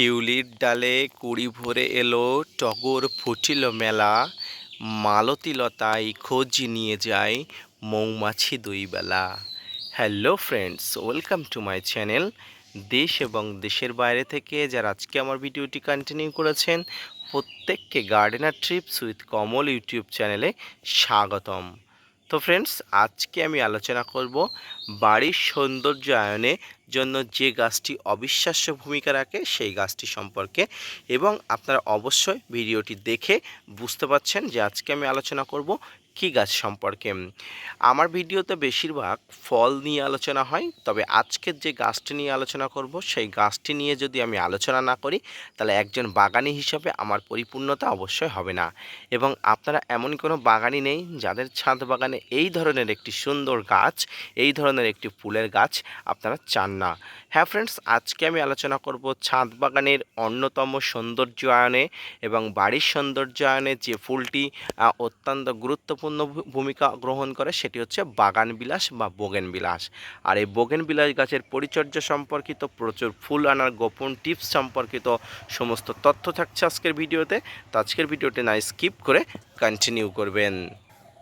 শিউলির ডালে কুড়ি ভরে এলো টগর ফুটিল মেলা। মালতীলতায় খোঁজ নিয়ে যায় মৌমাছি দুই বেলা। Hello friends, welcome to my channel. দেশ এবং দেশের বাইরে থেকে যারা আজকে আমার ভিডিওটি কন্টিনিউ করেছেন, প্রত্যেককে gardener trips with Kamal YouTube চ্যানেলে স্বাগতম। তো ফ্রেন্ডস আজকে আমি আলোচনা করব বাড়ির সৌন্দর্যায়নের জন্য যে গাছটি অবিশ্বাস্য ভূমিকা রাখে সেই গাছটি সম্পর্কে এবং আপনারা অবশ্যই ভিডিওটি দেখে বুঝতে পারছেন যে আজকে আমি আলোচনা করব কী গাছ সম্পর্কে? আমার ভিডিওতে বেশিরভাগ ফল নিয়ে আলোচনা হয়, তবে আজকের যে গাছটি নিয়ে আলোচনা করব, সেই গাছটি নিয়ে যদি আমি আলোচনা না করি, তাহলে একজন বাগানি হিসাবে আমার পরিপূর্ণতা অবশ্যই হবে না। এবং আপনারা এমন কোনো বাগানি নেই, যাদের ছাদ বাগানে এই ধরনের একটি সুন্দর গাছ, এই ধরনের একটি ফুলের গাছ আপনারা চান না। হ্যাঁ ফ্রেন্ডস আজকে আমি আলোচনা করব ছাদ বাগানের অন্যতম সৌন্দর্যায়নে এবং বাড়ির সৌন্দর্যায়নে যে ফুলটি অত্যন্ত গুরুত্বপূর্ণ ভূ- ভূমিকা গ্রহণ করে সেটি হচ্ছে বাগান বিলাস বা বোগেন বিলাস আর এই বোগেন বিলাস গাছের পরিচর্যা সম্পর্কিত প্রচুর ফুল আনার গোপন টিপস সম্পর্কিত সমস্ত তথ্য থাকছে আজকের ভিডিওতে। তো আজকের ভিডিওটি না স্কিপ করে কন্টিনিউ করবেন।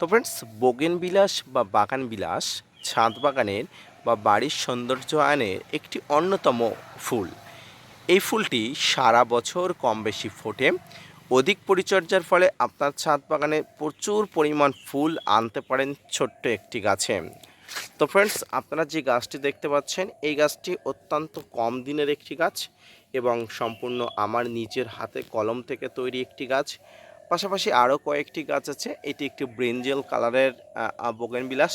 তো ফ্রেন্ডস বোগেন বিলাস বা বাগান বিলাস ছাদ বাগানের বা বাড়ির সৌন্দর্য আয়নের একটি অন্যতম ফুল। এই ফুলটি সারা বছর কম বেশি ফোটে। অধিক পরিচর্যার ফলে আপনার ছাদ বাগানে প্রচুর পরিমাণ ফুল আনতে পারেন ছোট্ট একটি গাছে। তো ফ্রেন্ডস আপনারা যে গাছটি দেখতে পাচ্ছেন, এই গাছটি অত্যন্ত কম দিনের একটি গাছ এবং সম্পূর্ণ আমার নিজের হাতে কলম থেকে তৈরি একটি গাছ। পাশাপাশি আরও কয়েকটি গাছ আছে, এটি একটি ব্রেঞ্জেল কালারের বিলাস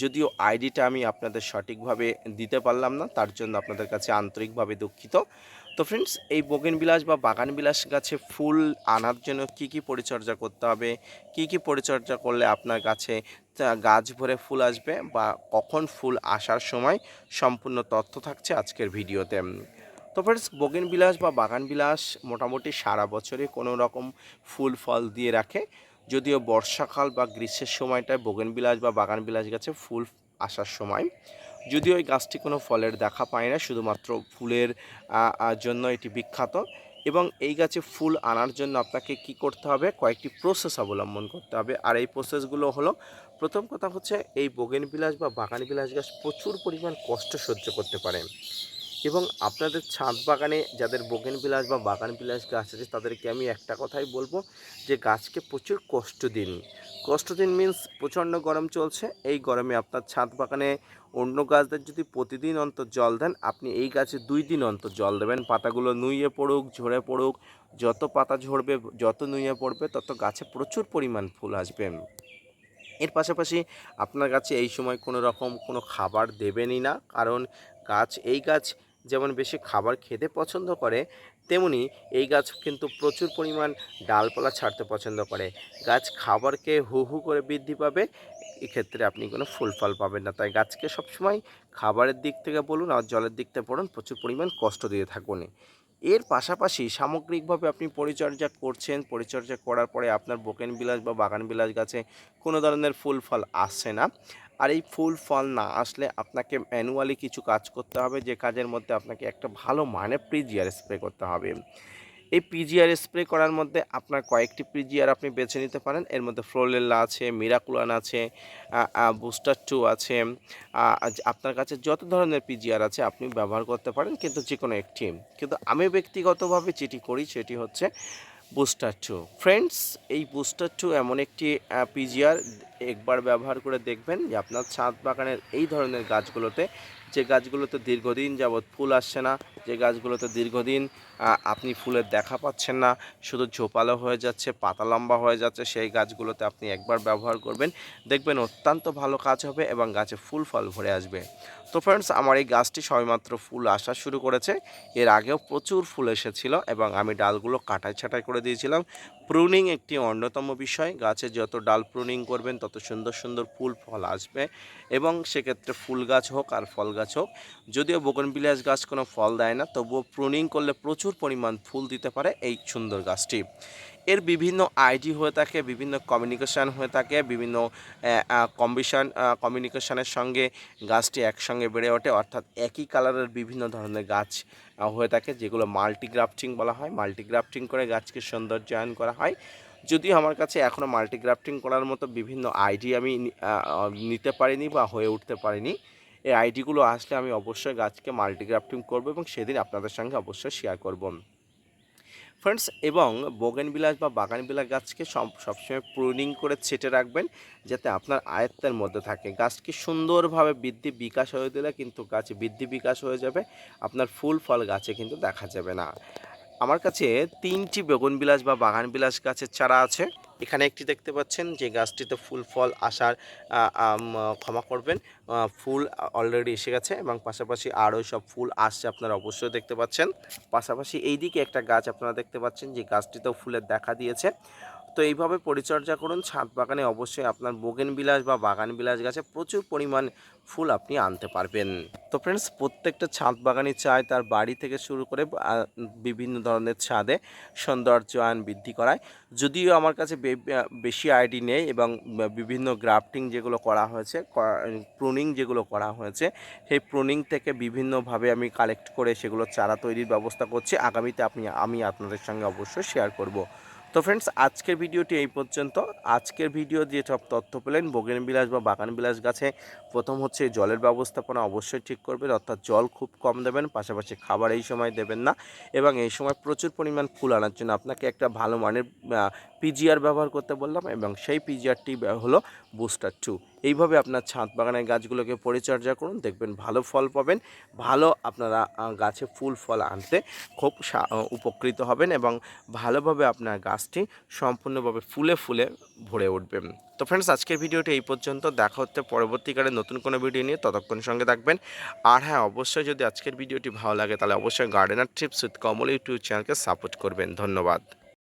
যদিও আইডিটা আমি আপনাদের সঠিকভাবে দিতে পারলাম না, তার জন্য আপনাদের কাছে আন্তরিকভাবে দুঃখিত। তো ফ্রেন্ডস এই বিলাস বা বাগান বিলাস গাছে ফুল আনার জন্য কি কি পরিচর্যা করতে হবে? কি কি পরিচর্যা করলে আপনার গাছে গাছ ভরে ফুল আসবে বা কখন ফুল আসার সময় সম্পূর্ণ তথ্য থাকছে আজকের ভিডিওতে? তো ফ্রেন্ডস বগেন বিলাস বা বাগান বিলাস মোটামুটি সারা বছরই কোনো রকম ফুল, ফল দিয়ে রাখে। যদিও বর্ষাকাল বা গ্রীষ্মের সময়টায় বগেন বিলাস বা বাগান বিলাস গাছে ফুল আসার সময় যদিও এই গাছটি কোনো ফলের দেখা পায় না, শুধুমাত্র ফুলের জন্য এটি বিখ্যাত। এবং এই গাছে ফুল আনার জন্য আপনাকে কি করতে হবে? কয়েকটি প্রসেস অবলম্বন করতে হবে। আর এই প্রসেসগুলো হলো, প্রথম কথা হচ্ছে এই বগেন বিলাস বা বাগান বিলাস গাছ প্রচুর পরিমাণ কষ্ট সহ্য করতে পারে। এবং আপনাদের ছাদ বাগানে যাদের বগেন বিলাস বা বাগান বিলাস গাছ আছে, তাদেরকে আমি একটা কথাই বলব যে গাছকে প্রচুর কষ্ট দিন। কষ্ট দিন মিন্স প্রচণ্ড গরম চলছে, এই গরমে আপনার ছাদ বাগানে অন্য গাছদের যদি প্রতিদিন অন্তর জল দেন, আপনি এই গাছে দুই দিন অন্তর জল দেবেন। পাতাগুলো নুইয়ে পড়ুক, ঝরে পড়ুক, যত পাতা ঝরবে, যত নুইয়ে পড়বে, তত গাছে প্রচুর পরিমাণ ফুল আসবে। এর পাশাপাশি আপনার গাছে এই সময় কোনো রকম কোনো খাবার দেবেনই না, কারণ গাছ, এই গাছ যেমন বেশি খাবার খেতে পছন্দ করে, তেমনি এই গাছ কিন্তু প্রচুর পরিমাণ ডালপালা ছাড়তে পছন্দ করে। গাছ খাবারকে হু হু করে বৃদ্ধি পাবে, এক্ষেত্রে আপনি কোনো ফুল ফল পাবেন না। তাই গাছকে সবসময় খাবারের দিক থেকে বলুন আর জলের দিক থেকে বলুন প্রচুর পরিমাণ কষ্ট দিয়ে থাকুন। এর পাশাপাশি সামগ্রিকভাবে আপনি পরিচর্যা করছেন, পরিচর্যা করার পরে আপনার বোকেন বিলাস বা বাগান বিলাস গাছে কোনো ধরনের ফুল ফল আসছে না। আর এই ফুল, ফল না আসলে আপনাকে ম্যানুয়ালি কিছু কাজ করতে হবে। যে কাজের মধ্যে আপনাকে একটা ভালো মানে প্রিজিয়ার স্প্রে করতে হবে। এই পিজিআর স্প্রে করার মধ্যে আপনার কয়েকটি পিজিআর আপনি বেছে নিতে পারেন। এর মধ্যে ফ্লোরেল্লা আছে মিরাকুলান আছে বুস্টার টু আছে। আপনার কাছে যত ধরনের পিজিআর আছে আপনি ব্যবহার করতে পারেন, কিন্তু যে কোনো একটি। কিন্তু আমি ব্যক্তিগতভাবে যেটি করি সেটি হচ্ছে বুস্টার টু ফ্রেন্ডস এই বুস্টার টু এমন একটি পিজিআর একবার ব্যবহার করে দেখবেন যে আপনার ছাদ বাগানের এই ধরনের গাছগুলোতে, যে গাছগুলোতে দীর্ঘদিন যাবৎ ফুল আসছে না, যে গাছগুলোতে দীর্ঘদিন আপনি ফুলের দেখা পাচ্ছেন না, শুধু ঝোপালো হয়ে যাচ্ছে, পাতা লম্বা হয়ে যাচ্ছে, সেই গাছগুলোতে আপনি একবার ব্যবহার করবেন, দেখবেন অত্যন্ত ভালো কাজ হবে এবং গাছে ফুল ফল ভরে আসবে। তো ফ্রেন্ডস আমার এই গাছটি সবেমাত্র ফুল আসা শুরু করেছে। এর আগেও প্রচুর ফুল এসেছিল এবং আমি ডালগুলো কাটাই ছাঁটাই করে দিয়েছিলাম। প্রুনিং একটি অন্যতম বিষয়। গাছে যত ডাল প্রুনিং করবেন, তত সুন্দর সুন্দর ফুল, ফল আসবে এবং সেক্ষেত্রে ফুল গাছ হোক আর ফল গাছ হোক। যদিও বিলাস গাছ কোনো ফল দেয় না, তবুও প্রুনিং করলে প্রচুর পরিমাণ ফুল দিতে পারে এই সুন্দর গাছটি। এর বিভিন্ন আইডি হয়ে থাকে, বিভিন্ন কমিউনিকেশান হয়ে থাকে, বিভিন্ন কম্বিশন কমিউনিকেশানের সঙ্গে গাছটি একসঙ্গে বেড়ে ওঠে। অর্থাৎ একই কালারের বিভিন্ন ধরনের গাছ হয়ে থাকে, যেগুলো মাল্টিগ্রাফটিং বলা হয়। মাল্টিগ্রাফটিং করে গাছকে সৌন্দর্যায়ন করা হয়। যদিও আমার কাছে এখনও মাল্টিগ্রাফটিং করার মতো বিভিন্ন আইডি আমি নিতে পারিনি বা হয়ে উঠতে পারিনি। এই আইডিগুলো আসলে আমি অবশ্যই গাছকে মাল্টিগ্রাফটিং করব এবং সেদিন আপনাদের সঙ্গে অবশ্যই শেয়ার করব। ফ্রেন্ডস এবং বোগেনবিলাস বা বাগানবিলাস গাছকে সব- সবসময় প্রুনিং করে ছেটে রাখবেন যাতে আপনার আয়ত্তের মধ্যে থাকে। গাছকে সুন্দরভাবে বৃদ্ধি বিকাশ হয়ে দিলে কিন্তু গাছ বৃদ্ধি বিকাশ হয়ে যাবে, আপনার ফুল ফল গাছে কিন্তু দেখা যাবে না। আমার কাছে তিনটি বেগুনবিলাস বা বাগানবিলাস গাছের চারা আছে। এখানে একটি দেখতে পাচ্ছেন যে গাছটিতে ফুল, ফল আসার ক্ষমা করবেন। ফুল অলরেডি এসে গেছে এবং পাশাপাশি আরও সব ফুল আসছে আপনারা অবশ্যই দেখতে পাচ্ছেন। পাশাপাশি এই দিকে একটা গাছ আপনারা দেখতে পাচ্ছেন যে গাছটিতেও ফুলের দেখা দিয়েছে। তো এইভাবে পরিচর্যা করুন। ছাদ বাগানে অবশ্যই আপনার বোগেন বিলাস বা বাগান বিলাস গাছে প্রচুর পরিমাণ ফুল আপনি আনতে পারবেন। তো ফ্রেন্ডস প্রত্যেকটা ছাদ বাগানই চায় তার বাড়ি থেকে শুরু করে বিভিন্ন ধরনের ছাদে সৌন্দর্যায়ন বৃদ্ধি করায়। যদিও আমার কাছে বেশি আইডি নেই এবং বিভিন্ন গ্রাফটিং যেগুলো করা হয়েছে প্রুনিং যেগুলো করা হয়েছে, সেই প্রুনিং থেকে বিভিন্নভাবে আমি কালেক্ট করে সেগুলো চারা তৈরির ব্যবস্থা করছি। আগামীতে আপনি, আমি আপনাদের সঙ্গে অবশ্যই শেয়ার করব। তো ফ্রেন্ডস আজকের ভিডিওটি এই পর্যন্ত। আজকের ভিডিও যে সব তথ্য পেলেন বগেন বিলাস বা বাগান বিলাস গাছে। প্রথম হচ্ছে জলের ব্যবস্থাপনা অবশ্যই ঠিক করবেন, অর্থাৎ জল খুব কম দেবেন, পাশাপাশি খাবার এই সময় দেবেন না। এবং এই সময় প্রচুর পরিমাণ ফুল আনার জন্য আপনাকে একটা ভালো মানের পিজিআর ব্যবহার করতে বললাম এবং সেই পিজিআরটি হলো বুস্টার টু এইভাবে আপনার ছাদ বাগানের গাছগুলোকে পরিচর্যা করুন, দেখবেন ভালো ফল পাবেন, ভালো আপনারা গাছে ফুল ফল আনতে খুব উপকৃত হবেন এবং ভালোভাবে আপনার গাছটি সম্পূর্ণভাবে ফুলে ফুলে ভরে উঠবে। তো ফ্রেন্ডস আজকের ভিডিওটি এই পর্যন্ত। দেখা হচ্ছে পরবর্তীকালে নতুন কোনো ভিডিও নিয়ে। ততক্ষণ সঙ্গে থাকবেন। আর হ্যাঁ অবশ্যই যদি আজকের ভিডিওটি ভালো লাগে, তাহলে অবশ্যই gardener trips with Kamal YouTube চ্যানেলকে সাপোর্ট করবেন। ধন্যবাদ।